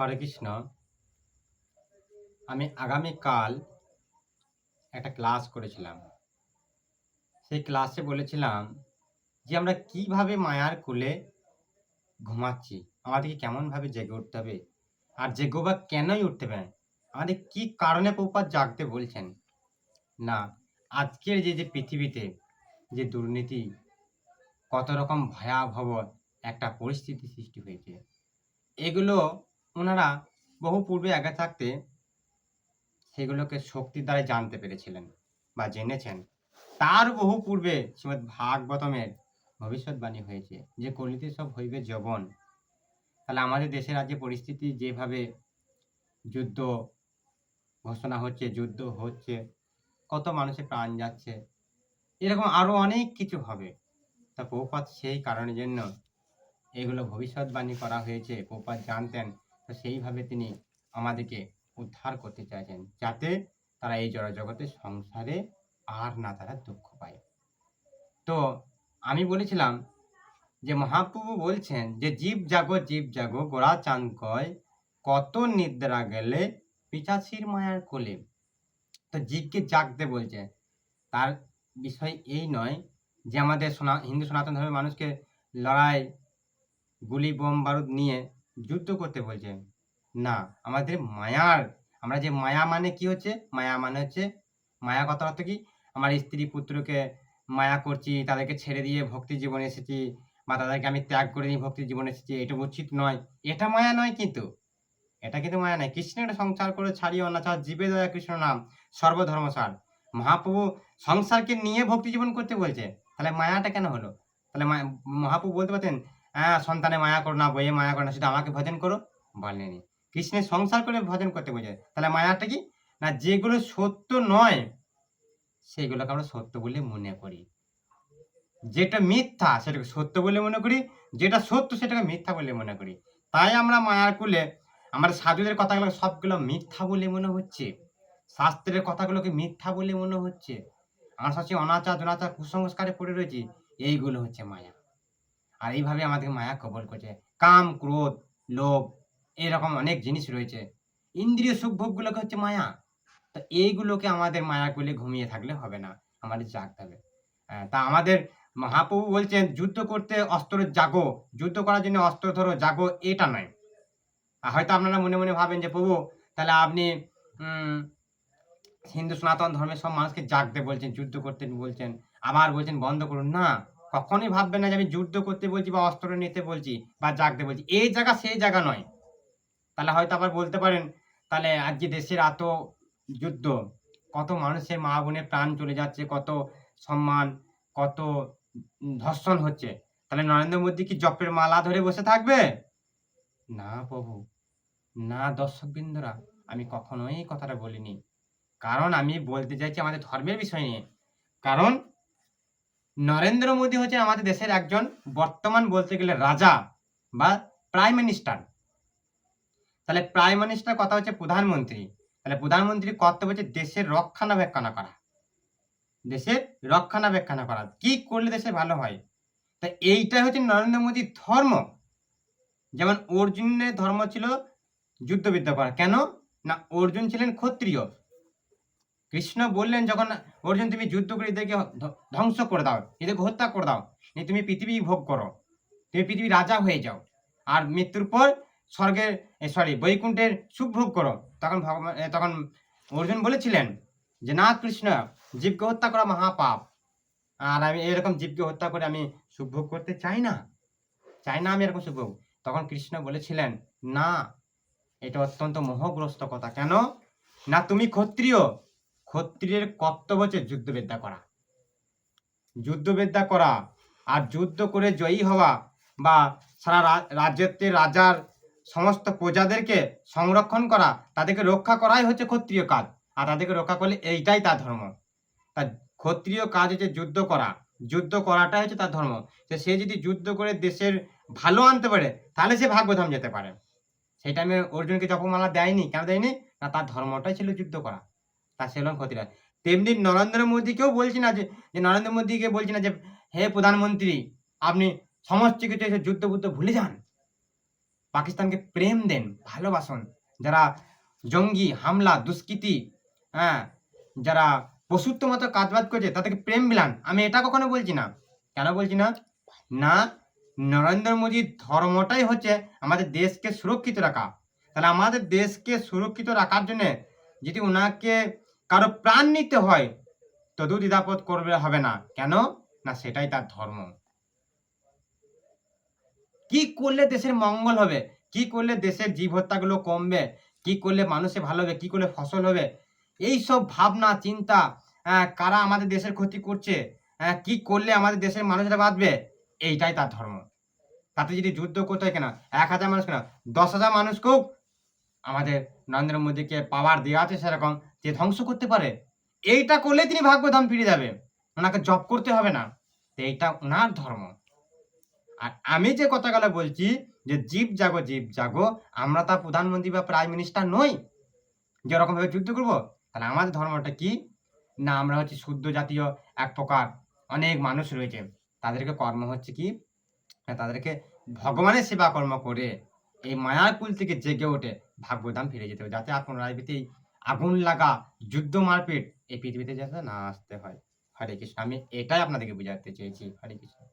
হরে কৃষ্ণ। আমি আগামীকাল একটা ক্লাস করেছিলাম। সেই ক্লাসে বলেছিলাম যে, আমরা কীভাবে মায়ার কোলে ঘুমাচ্ছি? আমাদেরকে কেমনভাবে জেগে উঠতে হবে? আর জেগো বা কেনই উঠতে হবে আমাদের কি কারণে প্রপাত জাগতে বলছেন? না, আজকের যে যে পৃথিবীতে যে দুর্নীতি, কত রকম ভয়াবহ একটা পরিস্থিতি সৃষ্টি হয়েছে, এগুলো ওনারা বহু পূর্বে আগে থাকতে সেগুলোকে শক্তির দ্বারা জানতে পেরেছিলেন বা জেনেছেন। তার বহু পূর্বে শ্রীমদ ভাগবতমের ভবিষ্যৎবাণী হয়েছে যে, কলিতে সব হইবে যবন। তাহলে আমাদের দেশের আজ যে পরিস্থিতি, যেভাবে যুদ্ধ ঘোষণা হচ্ছে, যুদ্ধ হচ্ছে, কত মানুষের প্রাণ যাচ্ছে, এরকম আরও অনেক কিছু হবে। তা পৌপাত সেই কারণের জন্য এগুলো ভবিষ্যৎবাণী করা হয়েছে। পৌপাত জানতেন তো সেইভাবে তিনি আমাদেরকে উদ্ধার করতে চাইছেন, যাতে তারা এই জড়জগতের সংসারে আর না তারা দুঃখ পায়। তো আমি বলেছিলাম যে মহাপ্রভু বলছেন যে জীব জাগো জীব জাগো, গোড়া চাঁদ কয়, কত নিদ্রা গেলে পিচাচির মায়ার কোলে। তো জীবকে জাগতে বলছে। তার বিষয় এই নয় যে আমাদের সোনা, হিন্দু সনাতন ধর্মের মানুষকে লড়াই, গুলি, বোম, বারুদ নিয়ে যুদ্ধ করতে বলছে না, আমাদের মায়ার আমরা যে মায়া মানে কি হচ্ছে? মায়া মানে হচ্ছে, মায়া কথা অর্থ কি? আমার স্ত্রী পুত্রকে মায়া করছি, তাদেরকে ছেড়ে দিয়ে ভক্তি জীবনে এসেছি, বা তাদেরকে আমি ত্যাগ করে দিয়ে ভক্তি জীবনে এসেছি, এটা উচিত নয়। এটা মায়া নয় কিন্তু। এটা কিন্তু মায়া নয়। কৃষ্ণের সংসার করে ছাড়িয়ে অনাচার, জীবে দয়া কৃষ্ণ নাম সর্বধর্মসার মহাপ্রভু সংসারকে নিয়ে ভক্তি জীবন করতে বলছে। তাহলে মায়াটা কেন হলো? তাহলে মহাপ্রভু বলতে পারতেন হ্যাঁ সন্তানে মায়া করো না বইয়ে মায়া করো না, শুধু আমাকে ভজন করো বলেনি কৃষ্ণের সংসার করে ভজন করতে বোঝায়। তাহলে মায়াটা কি? না, যেগুলো সত্য নয়, সেগুলোকে আমরা সত্য বলে মনে করি। যেটা মিথ্যা, সেটাকে সত্য বলে মনে করি। যেটা সত্য, সেটাকে মিথ্যা বলে মনে করি। তাই আমরা মায়ার কুলে আমাদের সাধুদের কথাগুলো সবগুলো মিথ্যা বলে মনে হচ্ছে। শাস্ত্রের কথাগুলোকে মিথ্যা বলে মনে হচ্ছে। আমার সাথে অনাচার, দুনাচার, কুসংস্কারে পড়ে রয়েছি। এইগুলো হচ্ছে মায়া। আর এইভাবে আমাদের মায়া কবল করছে। কাম, ক্রোধ, লোভ, এরকম অনেক জিনিস রয়েছে। ইন্দ্রিয় সুখ ভোগগুলোকে হচ্ছে মায়া। তো এইগুলোকে আমাদের মায়া করলে ঘুমিয়ে থাকলে হবে না। আমাদের জাগতে হবে। তা আমাদের মহাপ্রভু বলছেন, যুদ্ধ করতে অস্ত্র জাগো। যুদ্ধ করার জন্য অস্ত্র ধরো, জাগো, এটা নয়। হয়তো আপনারা মনে মনে ভাবেন যে, প্রভু, তাহলে আপনি হিন্দু সনাতন ধর্মের সব মানুষকে জাগতে বলছেন, যুদ্ধ করতে বলছেন, আবার বলছেন বন্ধ করুন। না কখনোই ভাববেন না যে আমি যুদ্ধ করতে বলছি বা অস্ত্র নিতে বলছি বা জাগতে বলছি। এই জায়গা সেই জায়গা নয়। তাহলে হয়তো আবার বলতে পারেন, তাহলে আজকে দেশের এত যুদ্ধ, কত মানুষের মা বোনের প্রাণ চলে যাচ্ছে, কত সম্মান, কত ধর্ষণ হচ্ছে। তাহলে নরেন্দ্র মোদী কি জপের মালা ধরে বসে থাকবে? না প্রভু, না দর্শকবৃন্দরা। আমি কখনোই কথাটা বলিনি। কারণ আমি বলতে চাইছি আমাদের ধর্মের বিষয় নিয়ে। কারণ নরেন্দ্র মোদী হচ্ছে আমাদের দেশের একজন বর্তমান বলতে গেলে রাজা বা প্রাইম মিনিস্টার তাহলে প্রাইম মিনিস্টার কথা হচ্ছে প্রধানমন্ত্রী। তাহলে প্রধানমন্ত্রীর কর্তব্য হচ্ছে দেশের রক্ষণাবেক্ষণ করা। দেশের রক্ষণাবেক্ষণ করা। কি করলে দেশে ভালো হয়? তা এইটাই হচ্ছে নরেন্দ্র মোদীর ধর্ম। যেমন অর্জুনের ধর্ম ছিল যুদ্ধবিদ্যা করা কেন? না অর্জুন ছিলেন ক্ষত্রিয়। কৃষ্ণ বললেন, যখন অর্জুন তুমি যুদ্ধ করে এদেরকে ধ্বংস করে দাও, এদেরকে হত্যা করে দাও, নিয়ে তুমি পৃথিবী ভোগ করো, তুমি পৃথিবী রাজা হয়ে যাও। আর মৃত্যুর পর স্বর্গের সরি বৈকুণ্ঠের সুখ ভোগ করো। তখন ভগবান তখন অর্জুন বলেছিলেন যে, না কৃষ্ণ, জীবকে হত্যা করা মহাপাপ। আর আমি এরকম জীবকে হত্যা করে আমি সুখ ভোগ করতে চাই না। চাই না আমি এরকম সুখ ভোগ। তখন কৃষ্ণ বলেছিলেন, না, এটা অত্যন্ত মোহগ্রস্ত কথা। কেন? না তুমি ক্ষত্রিয় ক্ষত্রিয়ের কর্তব্য হচ্ছে যুদ্ধবিদ্যা করা। যুদ্ধবিদ্যা করা আর যুদ্ধ করে জয়ী হওয়া বা সারা রা- রাজ্যের রাজার সমস্ত প্রজাদেরকে সংরক্ষণ করা, তাদেরকে রক্ষা করাই হচ্ছে ক্ষত্রিয় কাজ। আর তাদেরকে রক্ষা করলে এইটাই তার ধর্ম। তার ক্ষত্রিয় কাজ হচ্ছে যুদ্ধ করা। যুদ্ধ করাটাই হচ্ছে তার ধর্ম। সে যদি যুদ্ধ করে দেশের ভালো আনতে পারে, তাহলে সে ভাগ্যধাম যেতে পারে। সেই টাইমে অর্জুনকে জপমালা দেয়নি। কেন দেয়নি? না, তার ধর্মটাই ছিল যুদ্ধ করা। তা সে হলেন ক্ষতিরা তেমনি নরেন্দ্র মোদীকেও বলছি না যে নরেন্দ্র মোদীকে বলছি না যে, হে প্রধানমন্ত্রী, আপনি সমস্ত কিছু এসে যুদ্ধ বুদ্ধ ভুলে যান। পাকিস্তানকে প্রেম দেন, ভালোবাসন। যারা জঙ্গি, হামলা, দুষ্কৃতি হ্যাঁ যারা পশুত্ব মতো কাজবাজ করছে, তাদেরকে প্রেম বিলান। আমি এটা কখনো বলছি না। কেন বলছি না? না, নরেন্দ্র মোদীর ধর্মটাই হচ্ছে আমাদের দেশকে সুরক্ষিত রাখা। তাহলে আমাদের দেশকে সুরক্ষিত রাখার জন্য যদি ওনাকে কারও প্রাণ নিতে হয় তদু দ্বিধাবোধ করবে, হবে না। কেন? না, সেটাই তার ধর্ম। কি করলে দেশের মঙ্গল হবে? কি করলে দেশের জীব হত্যাগুলো কমবে? কি করলে মানুষে ভালো হবে? কি করলে ফসল হবে? এই সব ভাবনা, চিন্তা কারা আমাদের দেশের ক্ষতি করছে? কি করলে আমাদের দেশের মানুষরা বাঁচবে? এইটাই তার ধর্ম। তাতে যদি যুদ্ধ করতে হয় কেন? এক হাজার মানুষ কেন? দশ হাজার মানুষকেও আমাদের নরেন্দ্র মোদীকে পাওয়ার দেওয়া আছে সেরকম। যে ধ্বংস করতে পারে, এইটা করলে তিনি ভাগ্যধাম ফিরে যাবে। ওনাকে জব করতে হবে না। এইটা ওনার ধর্ম। আর আমি যে কথাগুলো বলছি যে জীব জাগো জীব জাগো, আমরা তা প্রধানমন্ত্রী বা প্রাইম মিনিস্টার নই। যে ভাবে যুদ্ধ করব, তাহলে আমাদের ধর্মটা কি? না, আমরা হচ্ছে শুদ্ধ জাতীয় এক প্রকার অনেক মানুষ রয়েছে। তাদেরকে কর্ম হচ্ছে কি? তাদেরকে ভগবানের সেবা কর্ম করে এই মায়ার কুল থেকে জেগে ওঠে ভাগ্যদান ফিরে যেতে হবে, যাতে আপনার এই আগুন লাগা যুদ্ধ মারপিট এই পৃথিবীতে যাতে না আসতে হয়। হরে কৃষ্ণ, আমি এটাই আপনাদেরকে বোঝাতে চেয়েছি। হরে কৃষ্ণ।